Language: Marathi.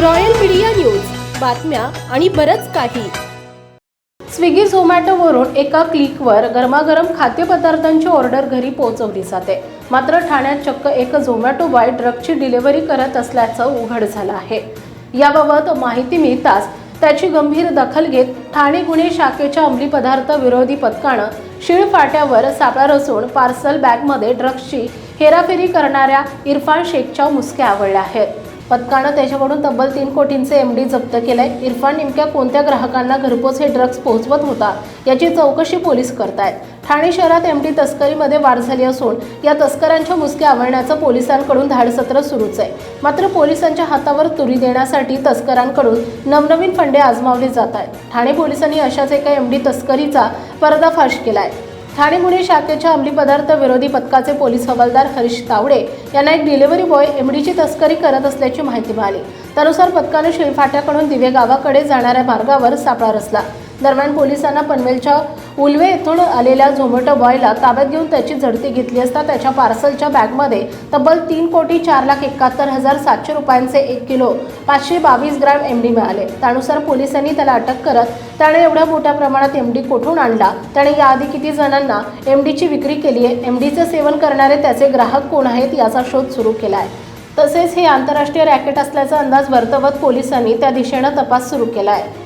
Royal media news. बातम्या आणि बरंच काही. स्विगी झोमॅटोवरून एका क्लिकवर गरमागरम खाद्यपदार्थांची ऑर्डर घरी पोहोचवली जाते. मात्र ठाण्यात चक्क एक झोमॅटो बॉय ड्रगची डिलिव्हरी करत असल्याचं उघड झालं आहे. याबाबत माहिती मिळताच त्याची गंभीर दखल घेत ठाणे गुन्हे शाखेच्या अंमली पदार्थ विरोधी पथकानं शिळफाट्यावर सापळा रचून पार्सल बॅगमध्ये ड्रग्सची हेराफेरी करणाऱ्या इरफान शेखच्या मुसक्या आवळल्या आहेत. पथकानं त्याच्याकडून तब्बल तीन कोटींचे एम डी जप्त केलंय. इरफान नेमक्या कोणत्या ग्राहकांना घरपोच हे ड्रग्ज पोहोचवत होता याची चौकशी पोलीस करतायत. ठाणे शहरात एम डी तस्करीमध्ये वाढ झाली असून या तस्करांच्या मुसक्या आवळण्याचं पोलिसांकडून धाडसत्र सुरूच आहे. मात्र पोलिसांच्या हातावर तुरी देण्यासाठी तस्करांकडून नवनवीन फंडे आजमावले जात आहेत. ठाणे पोलिसांनी अशाच एका एम डी तस्करीचा पर्दाफाश केला आहे ठाणे गुन्हे शाखेच्या अंमली पदार्थ विरोधी पथकाचे पोलीस हवालदार हरीश तावडे यांना एक डिलिव्हरी बॉय एमडीची तस्करी करत असल्याची माहिती मिळाली. त्यानुसार पथकाने शिळफाट्याकडून दिवे गावाकडे जाणाऱ्या मार्गावर सापळा रचला. दरम्यान पोलिसांना पनवेलच्या उलवे येथून आलेल्या झोमॅटो बॉयला ताब्यात घेऊन त्याची झडती घेतली असता त्याच्या पार्सलच्या बॅगमध्ये तब्बल तीन कोटी चार लाख एकाहत्तर हजार सातशे रुपयांचे एक किलो पाचशे बावीस ग्रॅम एमडी मिळाले. त्यानुसार पोलिसांनी त्याला अटक करत त्याने एवढ्या मोठ्या प्रमाणात एम डी कोठून आणला? त्याने याआधी किती जणांना एम डीची विक्री केली आहे? एम डीचं सेवन करणारे त्याचे ग्राहक कोण आहेत याचा शोध सुरू केला आहे तसेच हे आंतरराष्ट्रीय रॅकेट असल्याचा अंदाज वर्तवत पोलिसांनी त्या दिशेनं तपास सुरू केला आहे